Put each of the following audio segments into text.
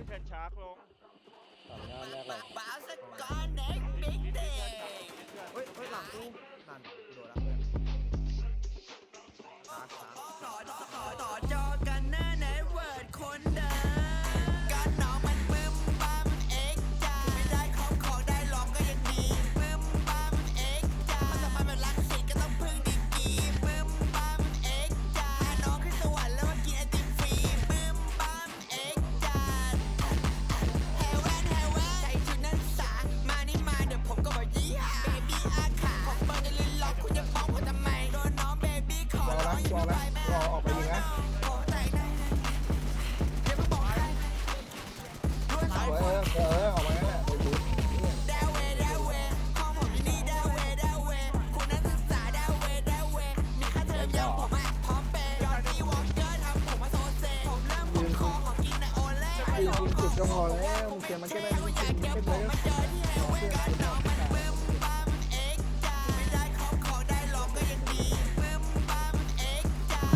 ไม่แพนชาร์กลงสามงานแรกเลบยบาส อนะรอออกไปยิงนะออกไปไหมออกไพอแล้วมึงเสียมันแค่ได้มเสียมันแค่ได้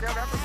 for.